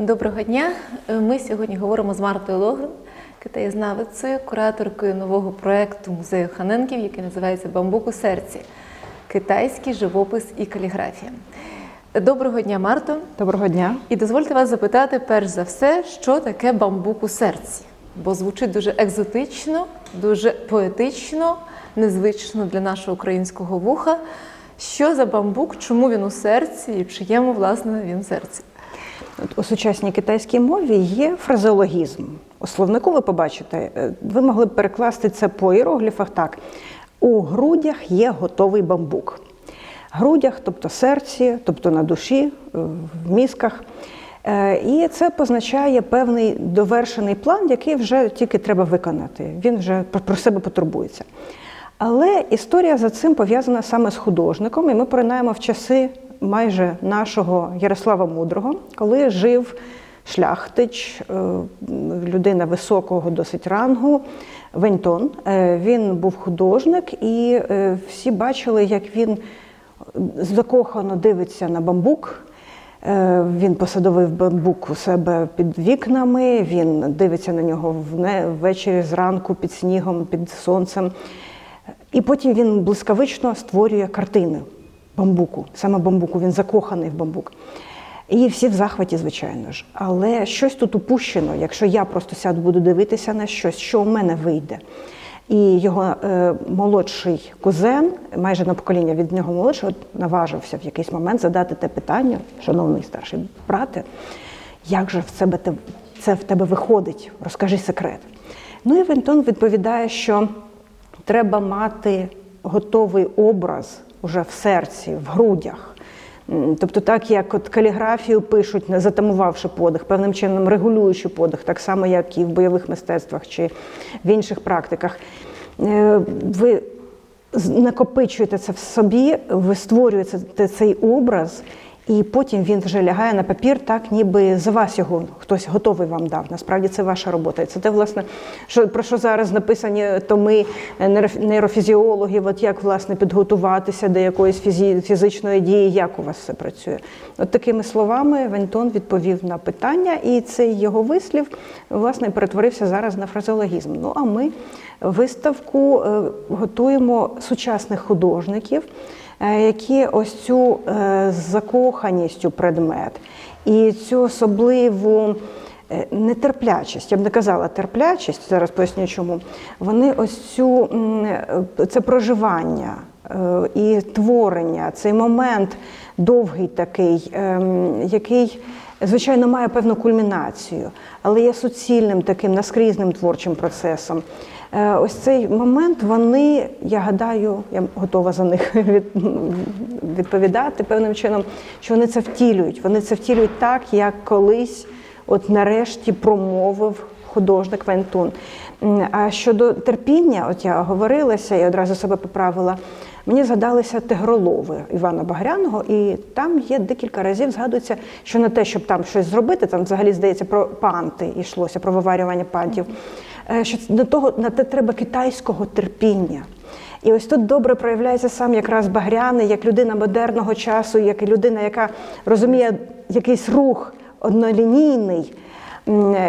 Доброго дня. Е, Ми сьогодні говоримо з Мартою Логрин, китаєзнавицею, кураторкою нового проєкту музею Ханенків, який називається Бамбук у серці. Китайський живопис і каліграфія. Доброго дня, Марто. Доброго дня. І дозвольте вас запитати, перш за все, що таке бамбук у серці? Бо звучить дуже екзотично, дуже поетично, незвично для нашого українського вуха. Що за бамбук, чому він у серці і чиєму, власне, він серці? У сучасній китайській мові є фразеологізм. У словнику ви побачите, е, ви могли б перекласти це по іерогліфах так. У грудях є готовий бамбук. Грудях, тобто серці, тобто на душі, е, в мізках. Е, І це позначає певний довершений план, який вже тільки треба виконати. Він вже про себе потурбується. Але історія за цим пов'язана саме з художником, і ми поринаємо в часи майже нашого Ярослава Мудрого, коли жив шляхтич, е, людина високого досить рангу, Веньтон. Е, Він був художник, і е, всі бачили, як він закохано дивиться на бамбук. Він посадовив бамбук у себе під вікнами, він дивиться на нього ввечері зранку під снігом, під сонцем. І потім він блискавично створює картини бамбуку, саме бамбуку, він закоханий в бамбук. І всі в захваті, звичайно ж. Але щось тут упущено, якщо я просто сяду, буду дивитися на щось, що у мене вийде. І його е, молодший кузен, майже на покоління від нього молодший, от наважився в якийсь момент задати те питання, шановний старший брате, як же в себе те, це в тебе виходить? Розкажи секрет. Ну і Вентон відповідає, що треба мати готовий образ уже в серці, в грудях. Тобто, так як от каліграфію пишуть, не затамувавши подих, певним чином регулюючи подих, так само, як і в бойових мистецтвах чи в інших практиках. Е, Ви накопичуєте це в собі, ви створюєте цей образ, і потім він вже лягає на папір, так ніби за вас його хтось готовий вам дав. Насправді це ваша робота. І це те, власне, що про що зараз написані томи нейроф- нейрофізіологів, от як власне підготуватися до якоїсь фізі- фізичної дії, як у вас все працює. От такими словами Вентон відповів на питання, і цей його вислів власне перетворився зараз на фразеологізм. Ну а ми виставку е, готуємо сучасних художників які ось цю е, закоханість у предмет і цю особливу е, нетерплячість, я б не казала терплячість, зараз поясню чому. Вони ось цю е, це проживання е, і творення, цей момент довгий такий, ем, який. Звичайно, має певну кульмінацію, але є суцільним таким наскрізним творчим процесом. Е, Ось цей момент вони, я гадаю, я готова за них від, відповідати певним чином, що вони це втілюють. Вони це втілюють так, як колись, от нарешті, промовив художник Вентун. А щодо терпіння, от я оговорилася і одразу себе поправила. Мені згадалися тигролови Івана Багряного, і там є декілька разів згадується, що на те, щоб там щось зробити, там взагалі здається про панти йшлося, про виварювання пантів. Е, Що на того на те треба китайського терпіння. І ось тут добре проявляється сам якраз Багряний, як людина модерного часу, як людина, яка розуміє якийсь рух однолінійний.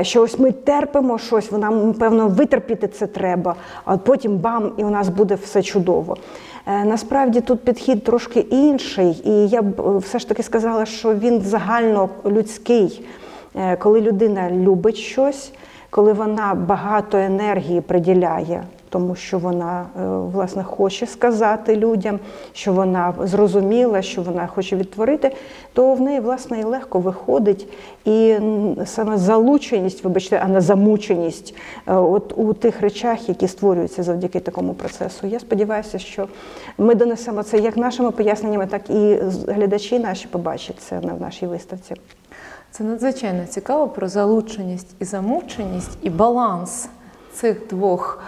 Що ось ми терпимо щось, нам певно витерпіти це треба, а потім бам, і у нас буде все чудово. Е, Насправді тут підхід трошки інший, і я б е, все ж таки сказала, що він загальнолюдський. Е, Коли людина любить щось, коли вона багато енергії приділяє, тому що вона е, власне хоче сказати людям, що вона зрозуміла, що вона хоче відтворити, то в неї власне і легко виходить. І саме залученість, вибачте, а не замученість, е, от у тих речах, які створюються завдяки такому процесу. Я сподіваюся, що ми донесемо це як нашими поясненнями, так і глядачі наші побачать це на нашій виставці. Це надзвичайно цікаво про залученість і замученість, і баланс цих двох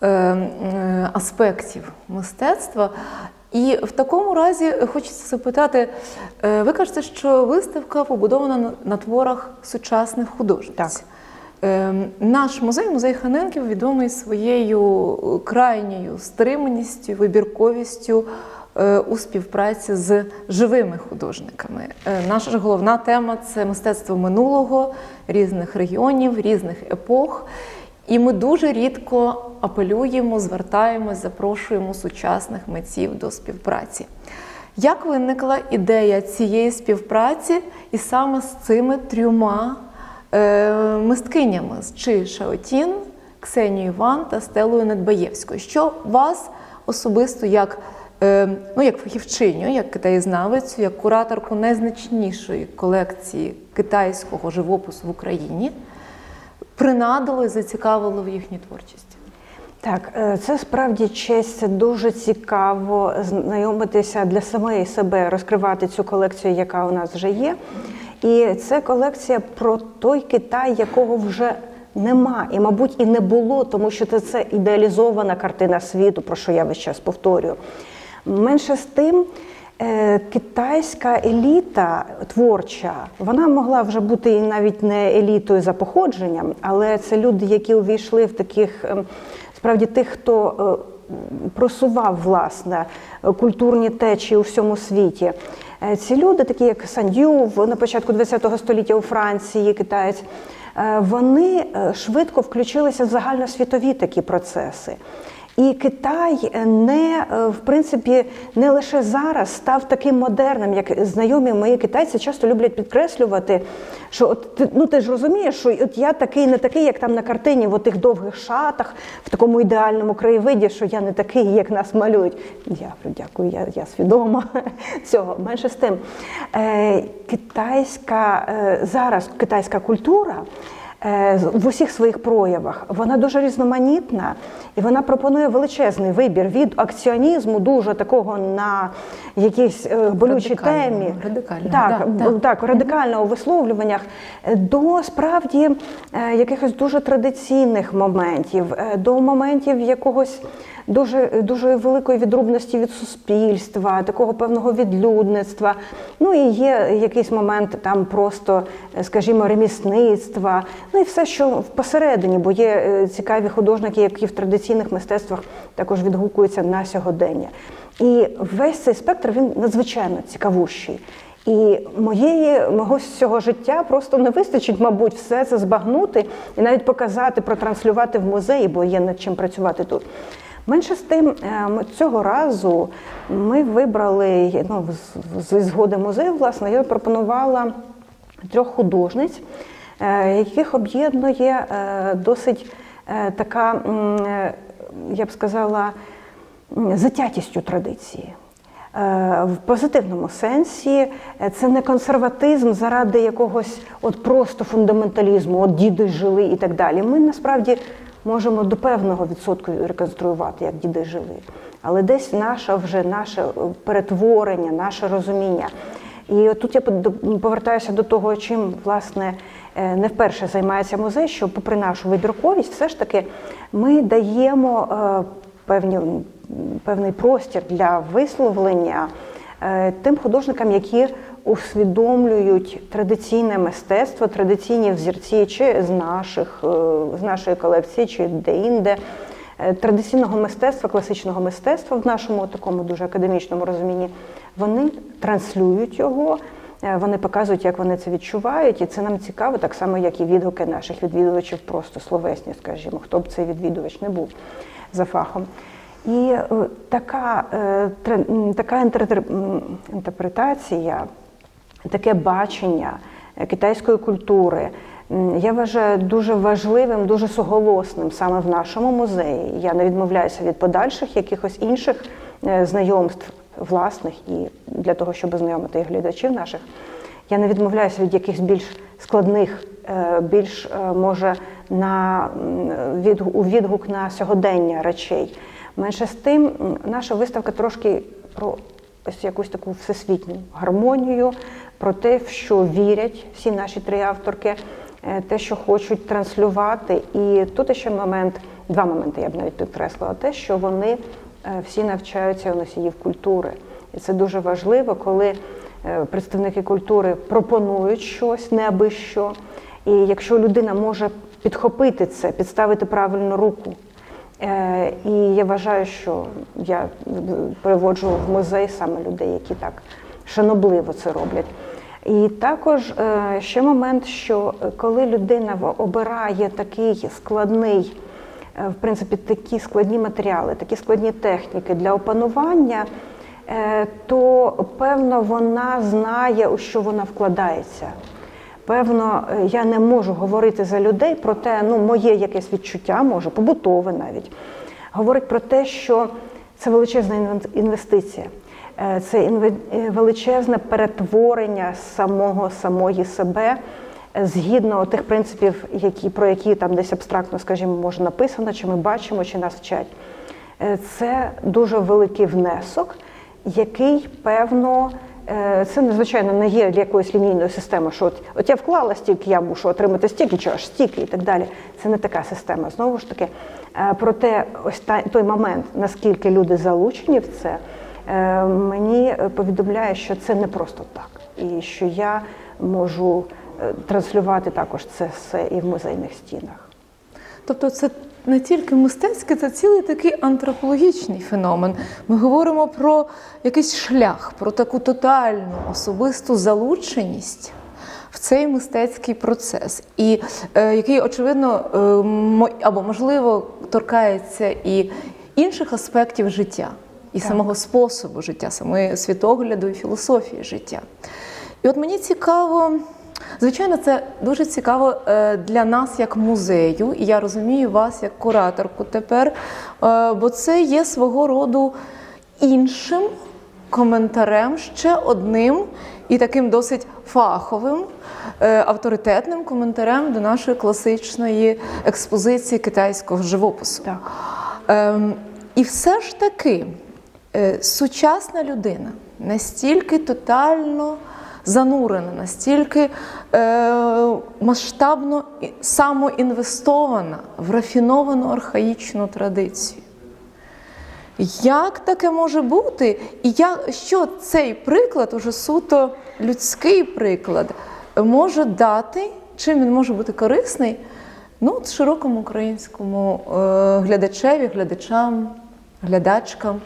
е, е, аспектів мистецтва. І в такому разі хочеться запитати: е, ви кажете, що виставка побудована на, творах сучасних художниць. Так. Наш музей, музей Ханенків, відомий своєю крайньою стриманістю, вибірковістю у співпраці з живими художниками. Е, Наша головна тема це мистецтво минулого, різних регіонів, різних епох. І ми дуже рідко апелюємо, звертаємось, запрошуємо сучасних митців до співпраці. Як виникла ідея цієї співпраці і саме з цими трьома е, мисткинями Чи Шаотін, Ксенією Іван та Стелою Недбаєвською? Що вас особисто як, е, ну, як фахівчиню, як китаєзнавицю, як кураторку найзначнішої колекції китайського живопису в Україні принадило і зацікавило в їхній творчості? Так, е, це справді честь, дуже цікаво знайомитися для самої себе, розкривати цю колекцію, яка у нас вже є. І це колекція про той Китай, якого вже нема, і, мабуть, і не було, тому що це, це ідеалізована картина світу, про що я весь час повторюю. Менше з тим, е, китайська еліта творча, вона могла вже бути і навіть не елітою за походженням, але це люди, які увійшли в таких ем, справді тих, хто е, просував власне культурні течії у всьому світі. Е, Ці люди, такі як Сандю, на початку ХХ століття у Франції, китаєць, е, вони е, швидко включилися в загальносвітові такі процеси. І Китай не е, в принципі не лише зараз став таким модерним, як знайомі мої китайці часто люблять підкреслювати, що от ти ну ти ж розумієш, що от я такий, не такий, як там на картині, в тих довгих шатах, в такому ідеальному краєвиді, що я не такий, як нас малюють. Я дякую, я, я свідома цього. Менше з тим, е, китайська е, зараз китайська культура. Е, В усіх своїх проявах. Вона дуже різноманітна і вона пропонує величезний вибір від акціонізму, дуже такого на якійсь е, болючій Радикального, темі, радикального, так, да, б- так, радикального у висловлюваннях, е, до справді якихось дуже традиційних моментів, до моментів якогось дуже, дуже великої відрубності від суспільства, такого певного відлюдництва. Ну і є якийсь момент там просто, е, скажімо, ремісництва, ну і все, що посередині, бо є е, цікаві художники, які в традиційних мистецтвах також відгукуються на сьогодення. І весь цей спектр він надзвичайно цікавущий. І моєї мого всього життя просто не вистачить, мабуть, все це збагнути і навіть показати, протранслювати в музеї, бо є над чим працювати тут. Менше з тим, е, цього разу ми вибрали ну, зі згоди музею, власне, я пропонувала трьох художниць, е, яких об'єднує е, досить така, я б сказала, затятістю традиції. В позитивному сенсі це не консерватизм заради якогось от просто фундаменталізму, от діди жили і так далі. Ми насправді можемо до певного відсотку реконструювати, як діди жили. Але десь наше вже наше е, перетворення, наше розуміння. І тут я повертаюся до того, чим власне е, не вперше займається музей, що, попри нашу вибірковість, все ж таки ми даємо е, певні, певний простір для висловлення тим художникам, які усвідомлюють традиційне мистецтво, традиційні взірці чи з наших е, з нашої колекції, чи де-інде. Е, Традиційного мистецтва, класичного мистецтва в нашому такому дуже академічному розумінні, вони транслюють його, е, вони показують, як вони це відчувають, і це нам цікаво, так само, як і відгуки наших відвідувачів, просто словесні, скажімо, хто б цей відвідувач не був за фахом. І така, така інтерпретація, таке бачення китайської культури. Я вважаю дуже важливим, дуже суголосним саме в нашому музеї. Я не відмовляюся від подальших якихось інших е, знайомств власних і для того, щоб знайомити глядачів наших. Я не відмовляюся від якихось більш складних, е, більш е, може на відгук на сьогодення речей. Менше з тим, наша виставка трошки про якусь таку всесвітню гармонію, про те, в що вірять всі наші три авторки, е, те, що хочуть транслювати. І тут ще момент, два моменти я б навіть підкреслила, те, що вони е, всі навчаються у носіїв культури. І це дуже важливо, коли е, представники культури пропонують щось, не аби що. І якщо людина може підхопити це, підставити правильну руку І я вважаю, що я е, приводжу в музей саме людей, які так шанобливо це роблять. І також е, ще момент, що е, коли людина обирає такий складний, е, в принципі, такі складні матеріали, такі складні техніки для опанування, е, то певно вона знає, у що вона вкладається. Певно, е, я не можу говорити за людей про те, ну, моє якесь відчуття, може, побутове навіть, говорить про те, що це величезна інвестиція. Е, Це е, величезне перетворення самого самої себе згідно тих принципів, які, про які там десь абстрактно, скажімо, може написано, чи ми бачимо, чи нас вчать. Це дуже великий внесок, який, певно, це надзвичайно не є для якоїсь лінійної системи, що от, от я вклала стільки, я мушу отримати стільки, чи аж стільки і так далі. Це не така система. Знову ж таки, е, проте ось та, той момент, наскільки люди залучені в це, е, мені е, повідомляє, що це не просто так, і що я можу е, транслювати також це все і в музейних стінах. Тобто це не тільки мистецький, це цілий такий антропологічний феномен. Ми говоримо про якийсь шлях, про таку тотальну особисту залученість в цей мистецький процес, і е, який, очевидно, е, мо- або можливо торкається і інших аспектів життя, і самого способу життя, самої світогляду і філософії життя. І от мені цікаво. Звичайно, це дуже цікаво е, для нас як музею, і я розумію вас як кураторку тепер, е, бо це є свого роду іншим коментарем, ще одним і таким досить фаховим, е, авторитетним коментарем до нашої класичної експозиції китайського живопису. Так. Ем, і все ж таки сучасна людина настільки тотально занурена, настільки е, масштабно самоінвестована в рафіновану архаїчну традицію. Як таке може бути? І я, що цей приклад, уже суто людський приклад, може дати, чим він може бути корисний ну, широкому українському е, глядачеві, глядачам, глядачкам,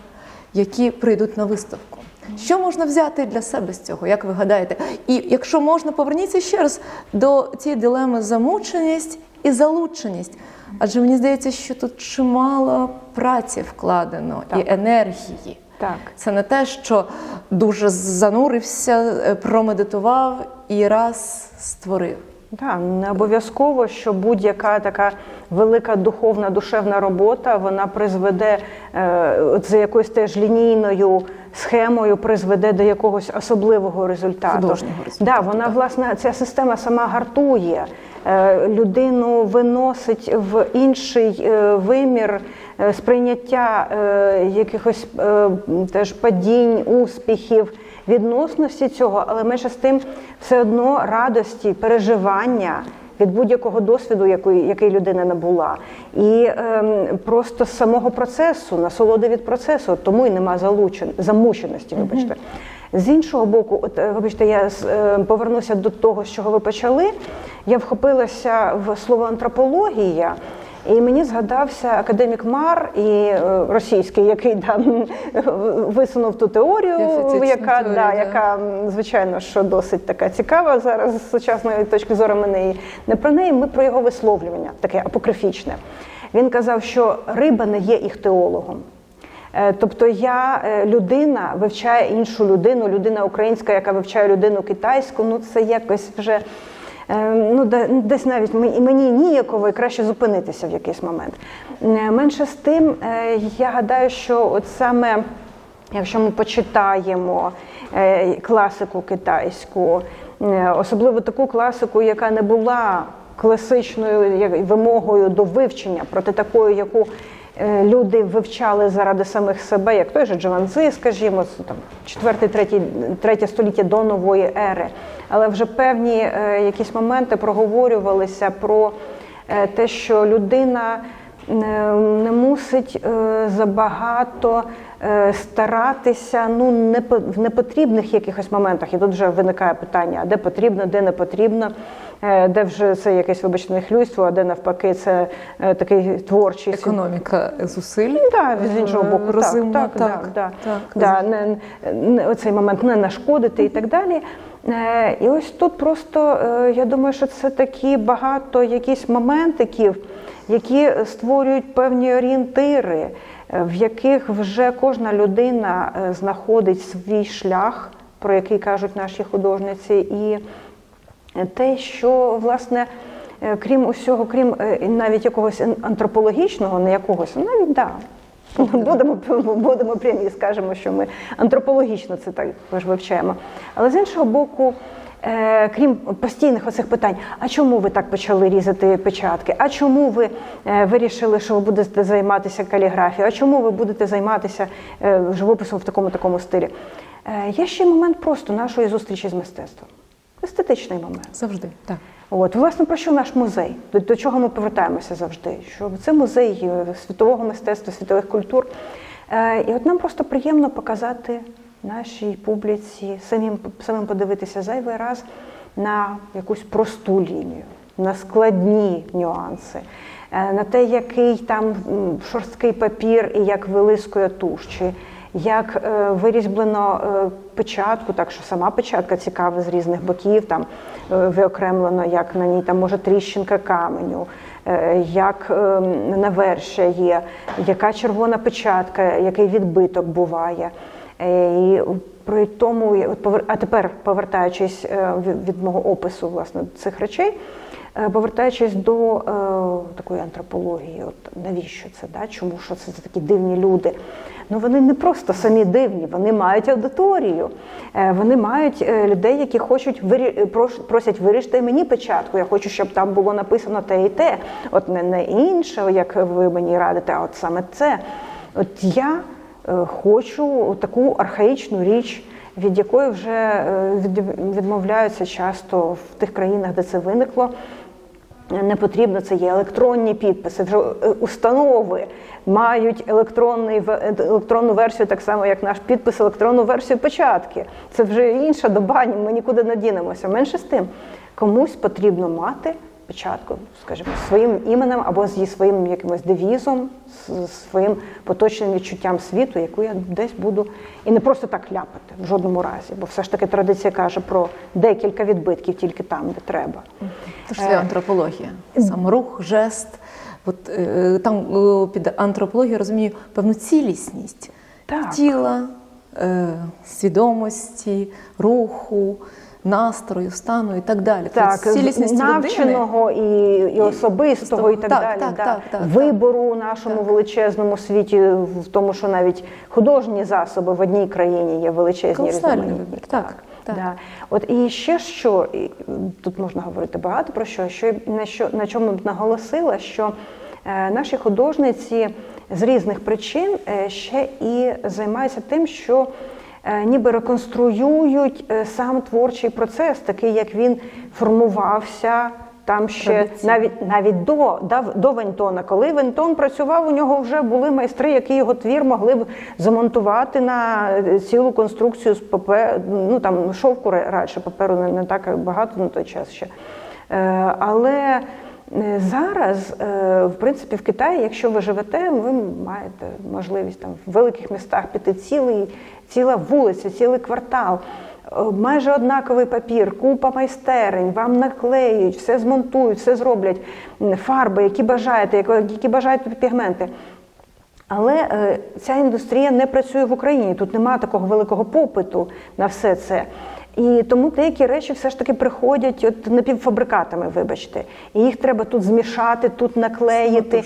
які прийдуть на виставку? Що можна взяти для себе з цього, як ви гадаєте? І якщо можна, поверніться ще раз до цієї дилеми замученість і залученість. Адже мені здається, що тут чимало праці вкладено і енергії. Так. Це не те, що дуже занурився, е, промедитував і раз створив. Так, не обов'язково, що будь-яка така велика духовна душевна робота вона призведе е, за якоюсь теж лінійною схемою, призведе до якогось особливого результату. Художнього результату, Да, вона так. власне ця система сама гартує е, людину, виносить в інший е, вимір сприйняття е, якихось е, теж падінь, успіхів відносності цього, але менше з тим все одно радості, переживання від будь-якого досвіду, який, який людина набула, і ем, просто з самого процесу, насолоди від процесу, тому і нема залучен, замученості, вибачте. З іншого боку, от е, вибачте, я е, повернуся до того, з чого ви почали. Я вхопилася в слово антропологія. І мені згадався академік Мар і е, російський, який там висунув ту теорію, яка, теорію, да, да. яка звичайно що досить така цікава зараз з сучасної точки зору. Ми не, не про неї, ми про його висловлювання, таке апокрифічне. Він казав, що риба не є іхтеологом. Е, Тобто я е, людина вивчає іншу людину, людина українська, яка вивчає людину китайську, ну це якось вже ну, де- ну, десь навіть мені ніяково і краще зупинитися в якийсь момент. Е, Менше з тим, е, я гадаю, що от саме якщо ми почитаємо е, класику китайську, особливо таку класику, яка не була класичною вимогою до вивчення, проти такою, яку люди вивчали заради самих себе, як той же Джованзи, скажімо, там 4-3 століття до нової ери. Але вже певні е, якісь моменти проговорювалися про е, те, що людина е, не мусить е, забагато е, старатися ну, не в непотрібних якихось моментах. І тут вже виникає питання, де потрібно, де не потрібно. Е, де вже це якесь вибачте нехлюйство, а де навпаки це е, такий творчий Економіка зусиль. так, з іншого боку, так, розумна, так, так, так, так, так. Да, не, оцей момент не нашкодити і так далі. Е, і ось тут просто е, я думаю, що це такі багато якісь моментиків, які створюють певні орієнтири, е, в яких вже кожна людина е, знаходить свій шлях, про який кажуть наші художниці, і те, що власне. е, Крім усього, крім е, навіть якогось антропологічного, не якогось, навіть да, будемо, будемо прямі, скажемо, що ми антропологічно це також вивчаємо. Але з іншого боку, е, крім постійних оцих питань, а чому ви так почали різати печатки? А чому ви вирішили, що ви будете займатися каліграфією? А чому ви будете займатися живописом в такому такому стилі? Є ще момент просто нашої зустрічі з мистецтвом. Естетичний момент. Завжди. Так. От, власне, про що наш музей? До, до чого ми повертаємося завжди? Що це музей е, світового мистецтва, світових культур. Е, і от нам просто приємно показати нашій публіці, самим, самим подивитися зайвий раз на якусь просту лінію, на складні нюанси, е, на те, який там шорсткий папір і як вилискує туш, чи як е, вирізблено е, печатку, так що сама печатка цікава з різних боків, там е, виокремлено, як на ній там може тріщинка каменю, як е, навершя є, яка червона печатка, який відбиток буває. І при тому, а тепер повертаючись від- мого опису власне цих речей, повертаючись до е, такої антропології, от навіщо це? Да? Чому що це за такі дивні люди? Ну вони не просто самі дивні, вони мають аудиторію, Е, вони мають е, людей, які хочуть вирі- просять вирішити мені печатку. Я хочу, щоб там було написано те і те. От не, не інше, як ви мені радите, а от саме це. От я е, хочу таку архаїчну річ, від якої вже е, відмовляються часто в тих країнах, де це виникло. Не потрібно, це є електронні підписи. Вже е, установи мають електронний електронну версію, так само як наш підпис, електронну версію печатки. Це вже інша доба, ми нікуди не дінемося. Менше з тим, комусь потрібно мати печатку, скажімо, своїм іменем або зі своїм якимось девізом, з своїм поточним відчуттям світу, яку я десь буду і не просто так ляпати в жодному разі, бо все ж таки традиція каже про декілька відбитків тільки там, де треба. Тож це антропологія. Сам рух, жест. От, е, там е, під антропологією розумію певну цілісність Так. тіла, е, свідомості, руху, настрою, стану і так далі. Так, Тобто цілісність людини. навченого і, і особистого, і так, Так, далі. так, да. так, так, Вибору у нашому величезному світі, в тому, що навіть художні засоби в одній країні є величезні різноманітні. вибір, так, так. Да. От і ще що, і тут можна говорити багато про що, що на що на чому б наголосила, що е, наші художниці з різних причин е, ще і займаються тим, що ніби реконструюють е, сам творчий процес, такий як він формувався. Там ще Традиційно. навіть навіть до, до, до Вентона, коли Вентон працював, у нього вже були майстри, які його твір могли б замонтувати на е, цілу конструкцію з паперу, ну там шовку ра- радше, паперу не, не так багато на той час ще. Е, але е, зараз, е, в принципі, в Китаї, якщо ви живете, ви маєте можливість там в великих містах піти цілий, ціла вулиця, цілий квартал. Е, Майже однаковий папір, купа майстерень, вам наклеють, все змонтують, все зроблять, фарби, які бажаєте, які- бажаєте пігменти. Але е, ця індустрія не працює в Україні. Тут немає такого великого попиту на все це. І тому деякі речі все ж таки приходять от напівфабрикатами, вибачте. І їх треба тут змішати, тут наклеїти.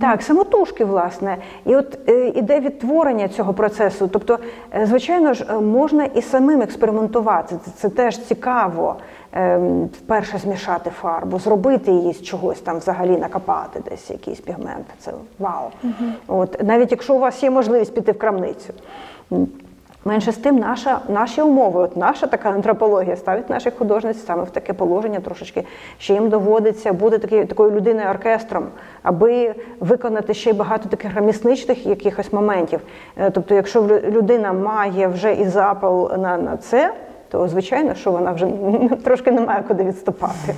Так, самотужки, власне. І от е, іде відтворення цього процесу. Тобто, е, звичайно ж, е, можна і самим експериментувати. Це, це теж цікаво. Ем, вперше змішати фарбу, зробити її з чогось там взагалі накопати десь якийсь пігмент. Це вау. От навіть якщо у вас є можливість піти в крамницю. Менше з тим, наша, наші умови, от наша така антропологія ставить наших художниць саме в таке положення трошечки, що їм доводиться бути такі, такою людиною оркестром, аби виконати ще й багато таких ремісничних якихось моментів. Е, Тобто, якщо людина має вже і запал на, на це, то звичайно, що вона вже трошки не має куди відступати.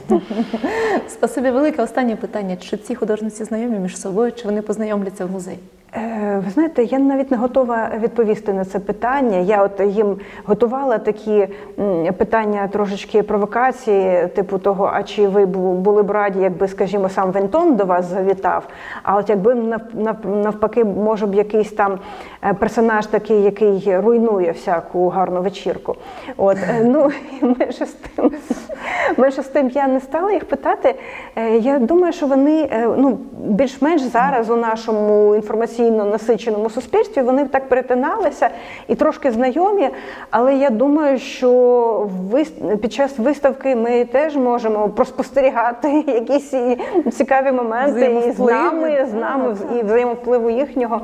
Спасибі велике. Останнє питання: чи ці художниці знайомі між собою, чи вони познайомляться в музеї? Е, Ви знаєте, я навіть не готова відповісти на це питання. Я от їм готувала такі питання трошечки провокації, типу того, а чи ви були б раді, якби, скажімо, сам Вентон до вас завітав? А от якби нав- нав- навпаки, може б якийсь там е, персонаж такий, який руйнує всяку гарну вечірку. От е, ну і менше з тим, менше з тим я не стала їх питати. Я думаю, що вони ну більш-менш зараз у нашому інформаційно насиченому суспільстві вони так перетиналися і трошки знайомі. Але я думаю, що під час виставки ми теж можемо проспостерігати якісь цікаві моменти і з нами, з нами і взаємовпливу їхнього.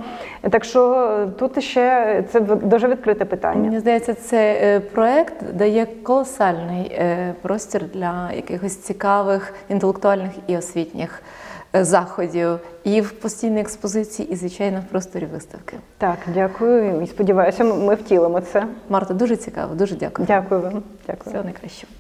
Так що тут ще це дуже відкрите питання. Мені здається, цей е, проект дає колосальний е, простір для якихось цікавих інтелектуальних і освітніх заходів і в постійній експозиції, і звичайно в просторі виставки. Так, дякую і сподіваюся, ми втілимо це. Марта, дуже цікаво, дуже дякую. Дякую вам. Дякую. Всього найкращого.